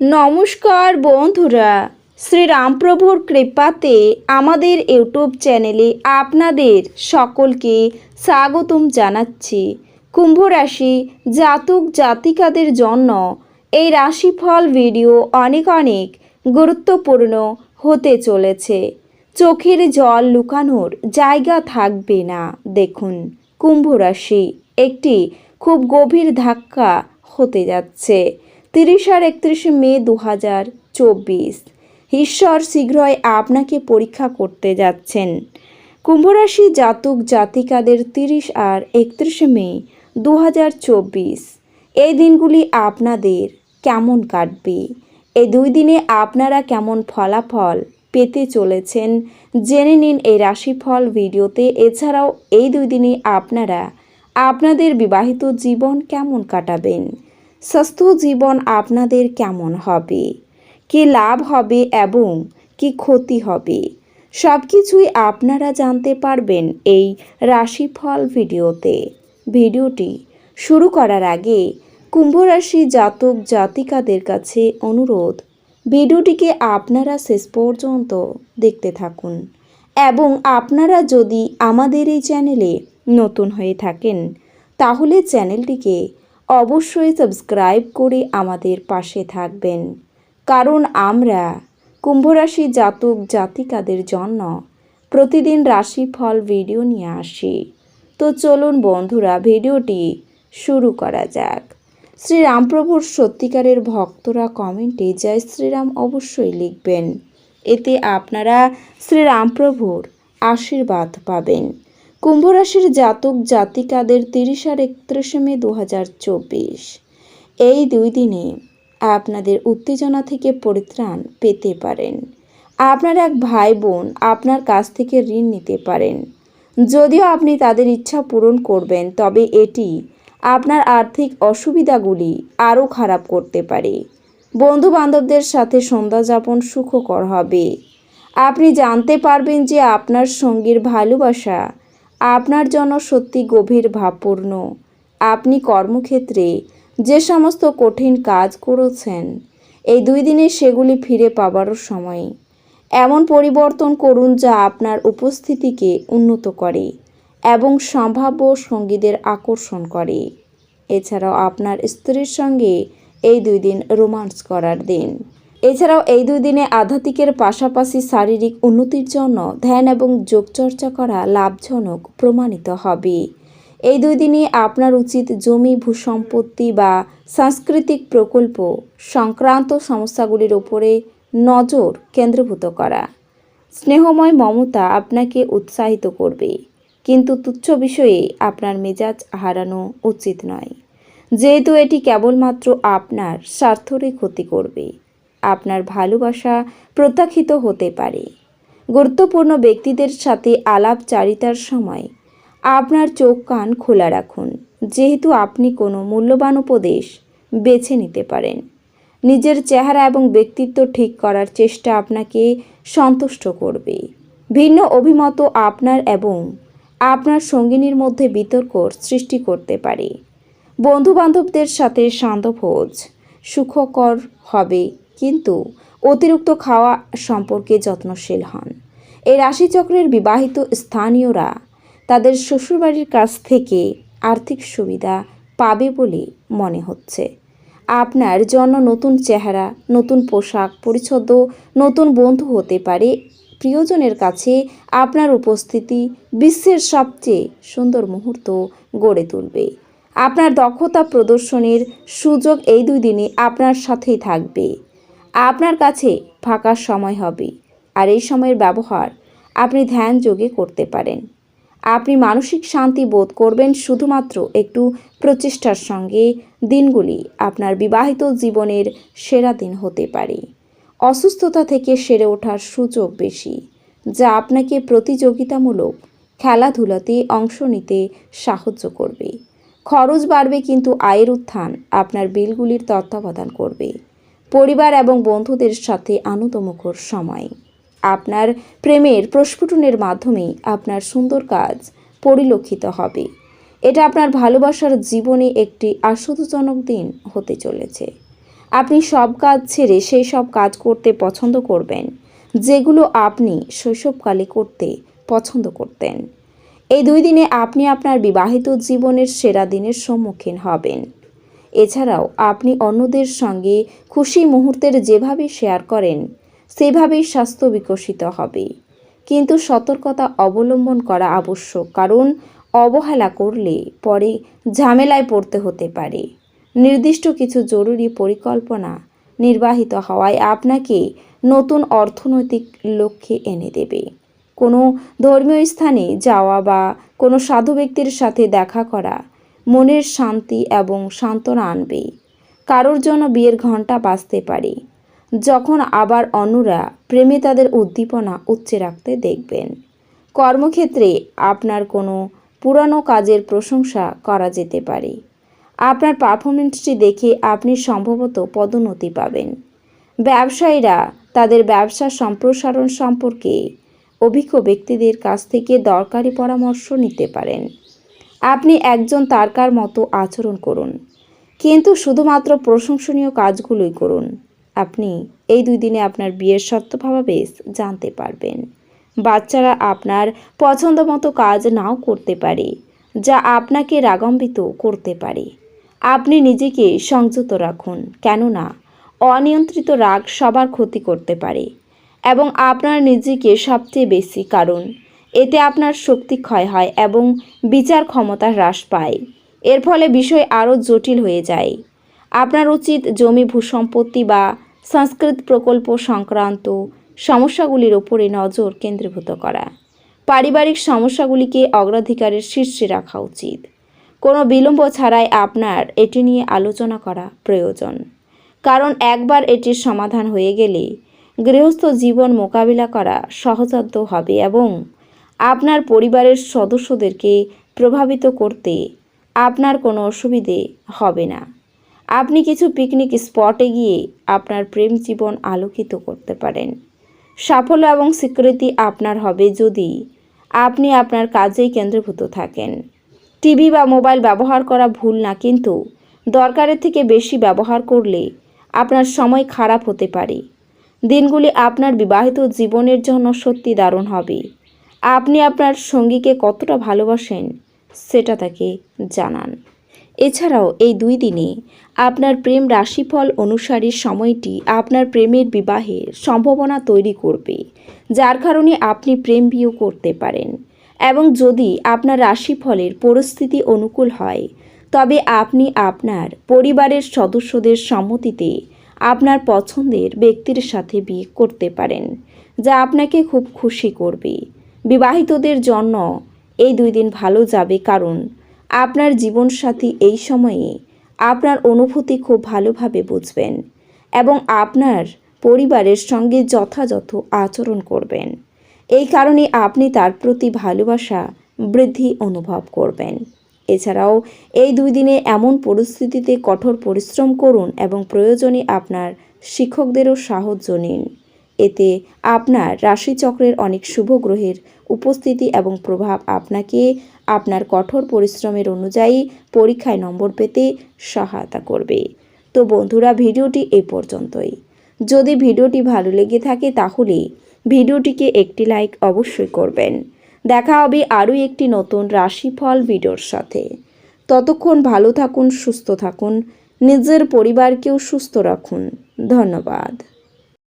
নমস্কার বন্ধুরা, শ্রীরামপ্রভুর কৃপাতে আমাদের ইউটিউব চ্যানেলে আপনাদের সকলকে স্বাগতম জানাচ্ছি। কুম্ভ রাশি জাতক জাতিকাদের জন্য এই রাশিফল ভিডিও অনেক অনেক গুরুত্বপূর্ণ হতে চলেছে। চোখের জল লুকানোর জায়গা থাকবে না। দেখুন, কুম্ভ রাশি একটি খুব গভীর ধাক্কা হতে যাচ্ছে। তিরিশ আর একত্রিশে মে দু হাজার চব্বিশ। ঈশ্বর শীঘ্রই আপনাকে পরীক্ষা করতে যাচ্ছেন। কুম্ভরাশি জাতক জাতিকাদের তিরিশ আর একত্রিশে মে দু হাজার চব্বিশ। এই দিনগুলি আপনাদের কেমন কাটবে? এই দুই দিনে আপনারা কেমন ফলাফল পেতে চলেছেন? জেনে নিন এই রাশিফল ভিডিওতে। এছাড়াও এই দুই দিনে আপনারা আপনাদের বিবাহিত জীবন কেমন কাটাবেন? স্বাস্থ্য জীবন আপনাদের কেমন হবে? কি লাভ হবে এবং কি ক্ষতি হবে? সব কিছুই আপনারা জানতে পারবেন এই রাশিফল ভিডিওতে। ভিডিওটি শুরু করার আগে কুম্ভ রাশি জাতক জাতিকাদের কাছে অনুরোধ, ভিডিওটিকে আপনারা শেষ পর্যন্ত দেখতে থাকুন এবং আপনারা যদি আমাদের এই চ্যানেলে নতুন হয়ে থাকেন, তাহলে চ্যানেলটিকে অবশ্যই সাবস্ক্রাইব করে আমাদের পাশে থাকবেন। কারণ আমরা কুম্ভরাশি জাতক জাতিকাদের জন্য প্রতিদিন রাশিফল ভিডিও নিয়ে আসি। তো চলুন বন্ধুরা, ভিডিওটি শুরু করা যাক। শ্রীরামপ্রভুর সত্যিকারের ভক্তরা কমেন্টে জয় শ্রীরাম অবশ্যই লিখবেন। এতে আপনারা শ্রীরামপ্রভুর আশীর্বাদ পাবেন। কুম্ভ রাশির জাতক জাতিকাদের তিরিশ আর একত্রিশে মে দু হাজার চব্বিশ। এই দুই দিনে আপনাদের উত্তেজনা থেকে পরিত্রাণ পেতে পারেন। আপনার এক ভাই বোন আপনার কাছ থেকে ঋণ নিতে পারেন। যদিও আপনি তাদের ইচ্ছা পূরণ করবেন, তবে এটি আপনার আর্থিক অসুবিধাগুলি আরও খারাপ করতে পারে। বন্ধু বান্ধবদের সাথে সন্ধ্যা যাপন সুখকর হবে। আপনি জানতে পারবেন যে আপনার সঙ্গীর ভালোবাসা আপনার জন্য সত্যি গভীর ভাবপূর্ণ। আপনি কর্মক্ষেত্রে যে সমস্ত কঠিন কাজ করেছেন, এই দুই দিনে সেগুলি ফিরে পাবারও সময়। এমন পরিবর্তন করুন যা আপনার উপস্থিতিকে উন্নত করে এবং সম্ভাব্য সঙ্গীদের আকর্ষণ করে। এছাড়াও আপনার স্ত্রীর সঙ্গে এই দুই দিন রোমান্স করার দিন। এছাড়াও এই দুই দিনে আধ্যাত্মিকের পাশাপাশি শারীরিক উন্নতির জন্য ধ্যান এবং যোগচর্চা করা লাভজনক প্রমাণিত হবে। এই দুই দিনে আপনার উচিত জমি, ভূসম্পত্তি বা সাংস্কৃতিক প্রকল্প সংক্রান্ত সমস্যাগুলির ওপরে নজর কেন্দ্রভূত করা। স্নেহময় মমতা আপনাকে উৎসাহিত করবে, কিন্তু তুচ্ছ বিষয়ে আপনার মেজাজ হারানো উচিত নয়। যেহেতু এটি কেবলমাত্র আপনার স্বার্থরই ক্ষতি করবে। আপনার ভালোবাসা প্রত্যাখিত হতে পারে। গুরুত্বপূর্ণ ব্যক্তিদের সাথে আলাপচারিতার সময় আপনার চোখ কান খোলা রাখুন। যেহেতু আপনি কোনো মূল্যবান উপদেশ বেছে নিতে পারেন। নিজের চেহারা এবং ব্যক্তিত্ব ঠিক করার চেষ্টা আপনাকে সন্তুষ্ট করবে। ভিন্ন অভিমত আপনার এবং আপনার সঙ্গিনীর মধ্যে বিতর্ক সৃষ্টি করতে পারে। বন্ধুবান্ধবদের সাথে শান্তভোজ সুখকর হবে কিন্তু অতিরিক্ত খাওয়া সম্পর্কে যত্নশীল হন। এই রাশিচক্রের বিবাহিত স্থানীয়রা তাদের শ্বশুরবাড়ির কাছ থেকে আর্থিক সুবিধা পাবে বলে মনে হচ্ছে। আপনার জন্য নতুন চেহারা, নতুন পোশাক পরিচ্ছদ, নতুন বন্ধু হতে পারে। প্রিয়জনের কাছে আপনার উপস্থিতি বিশ্বের সবচেয়ে সুন্দর মুহূর্ত গড়ে তুলবে। আপনার দক্ষতা প্রদর্শনের সুযোগ এই দুই দিনে আপনার সাথেই থাকবে। আপনার কাছে ফাঁকা সময় হবে আর এই সময়ের ব্যবহার আপনি ধ্যান যোগে করতে পারেন। আপনি মানসিক শান্তি বোধ করবেন শুধুমাত্র একটু প্রচেষ্টার সঙ্গে দিনগুলি আপনার বিবাহিত জীবনের সেরা দিন হতে পারে। অসুস্থতা থেকে সেরে ওঠার সুযোগ বেশি, যা আপনাকে প্রতিযোগিতামূলক খেলাধুলাতে অংশ নিতে সাহায্য করবে। খরচ বাড়বে কিন্তু আয়ের উত্থান আপনার বিলগুলির তত্ত্বাবধান করবে। পরিবার এবং বন্ধুদের সাথে আনন্দমুখর সময়। আপনার প্রেমের প্রস্ফুটনের মাধ্যমে আপনার সুন্দর কাজ পরিলক্ষিত হবে। এটা আপনার ভালোবাসার জীবনে একটি আশ্চর্যজনক দিন হতে চলেছে। আপনি সব কাজ ছেড়ে সেই সব কাজ করতে পছন্দ করবেন, যেগুলো আপনি শৈশবকালে করতে পছন্দ করতেন। এই দুই দিনে আপনি আপনার বিবাহিত জীবনের সেরা দিনের সম্মুখীন হবেন। এছাড়াও আপনি অন্যদের সঙ্গে খুশি মুহূর্তের যেভাবে শেয়ার করেন, সেভাবেই স্বাস্থ্য বিকশিত হবে। কিন্তু সতর্কতা অবলম্বন করা আবশ্যক, কারণ অবহেলা করলে পরে ঝামেলায় পড়তে হতে পারে। নির্দিষ্ট কিছু জরুরি পরিকল্পনা নির্বাহিত হওয়ায় আপনাকে নতুন অর্থনৈতিক লক্ষ্যে এনে দেবে। কোনো ধর্মীয় স্থানে যাওয়া বা কোনো সাধু ব্যক্তির সাথে দেখা করা মনের শান্তি এবং সান্ত্বনা আনবে কারোর জন্য বিয়ের ঘণ্টা বাজতে পারে। যখন আবার অন্যরা প্রেমে তাদের উদ্দীপনা উচ্চে রাখতে দেখবেন। কর্মক্ষেত্রে আপনার কোনো পুরানো কাজের প্রশংসা করা যেতে পারে। আপনার পারফরমেন্সটি দেখে আপনি সম্ভবত পদোন্নতি পাবেন। ব্যবসায়ীরা তাদের ব্যবসা সম্প্রসারণ সম্পর্কে অভিজ্ঞ ব্যক্তিদের কাছ থেকে দরকারি পরামর্শ নিতে পারেন। আপনি একজন তারকার মতো আচরণ করুন। কিন্তু শুধুমাত্র প্রশংসনীয় কাজগুলোই করুন। আপনি এই দুই দিনে আপনার বিয়ের সত্যভাবাবেশ জানতে পারবেন। বাচ্চারা আপনার পছন্দ মতো কাজ নাও করতে পারে, যা আপনাকে রাগান্বিত করতে পারে। আপনি নিজেকে সংযত রাখুন, কেননা অনিয়ন্ত্রিত রাগ সবার ক্ষতি করতে পারে এবং আপনার নিজেকে সবচেয়ে বেশি কারণ এতে আপনার শক্তি ক্ষয় হয় এবং বিচার ক্ষমতা হ্রাস পায়। এর ফলে বিষয় আরও জটিল হয়ে যায়। আপনার উচিত জমি ভূসম্পত্তি বা সংস্কৃত প্রকল্প সংক্রান্ত সমস্যাগুলির ওপরে নজর কেন্দ্রীভূত করা। পারিবারিক সমস্যাগুলিকে অগ্রাধিকারের শীর্ষে রাখা উচিত। কোনো বিলম্ব ছাড়াই আপনার এটি নিয়ে আলোচনা করা প্রয়োজন। কারণ একবার এটির সমাধান হয়ে গেলে গৃহস্থ জীবন মোকাবিলা করা সহজাত হবে এবং আপনার পরিবারের সদস্যদেরকে প্রভাবিত করতে আপনার কোনো অসুবিধে হবে না। আপনি কিছু পিকনিক স্পটে গিয়ে আপনার প্রেম জীবন আলোকিত করতে পারেন। সাফল্য এবং স্বীকৃতি আপনার হবে যদি আপনি আপনার কাজেই কেন্দ্রীভূত থাকেন। টিভি বা মোবাইল ব্যবহার করা ভুল না, কিন্তু দরকারের থেকে বেশি ব্যবহার করলে আপনার সময় খারাপ হতে পারে। দিনগুলি আপনার বিবাহিত জীবনের জন্য সত্যি দারুণ হবে। আপনি আপনার সঙ্গীকে কতটা ভালোবাসেন সেটা তাকে জানান। এছাড়াও এই দুই দিনে আপনার প্রেম রাশিফল অনুসারে সময়টি আপনার প্রেমের বিবাহের সম্ভাবনা তৈরি করবে, যার কারণে আপনি প্রেম বিয়ে করতে পারেন। এবং যদি আপনার রাশিফলের পরিস্থিতি অনুকূল হয়, তবে আপনি আপনার পরিবারের সদস্যদের সম্মতিতে আপনার পছন্দের ব্যক্তির সাথে বিয়ে করতে পারেন, যা আপনাকে খুব খুশি করবে। বিবাহিতদের জন্য এই দুই দিন ভালো যাবে কারণ আপনার জীবনসাথী এই সময়ে আপনার অনুভূতি খুব ভালোভাবে বুঝবেন এবং আপনার পরিবারের সঙ্গে যথাযথ আচরণ করবেন। এই কারণে আপনি তার প্রতি ভালোবাসা বৃদ্ধি অনুভব করবেন। এছাড়াও এই দুই দিনে এমন পরিস্থিতিতে কঠোর পরিশ্রম করুন এবং প্রয়োজনে আপনার শিক্ষকদেরও সাহায্য নিন। এতে আপনার রাশিচক্রের অনেক শুভ গ্রহের উপস্থিতি এবং প্রভাব আপনাকে আপনার কঠোর পরিশ্রমের অনুযায়ী পরীক্ষায় নম্বর পেতে সহায়তা করবে। তো বন্ধুরা, ভিডিওটি এই পর্যন্তই। যদি ভিডিওটি ভালো লেগে থাকে তাহলে ভিডিওটিকে একটি লাইক অবশ্যই করবেন। দেখা হবে আরও একটি নতুন রাশিফল ভিডিওর সাথে। ততক্ষণ ভালো থাকুন, সুস্থ থাকুন, নিজের পরিবারকেও সুস্থ রাখুন। ধন্যবাদ।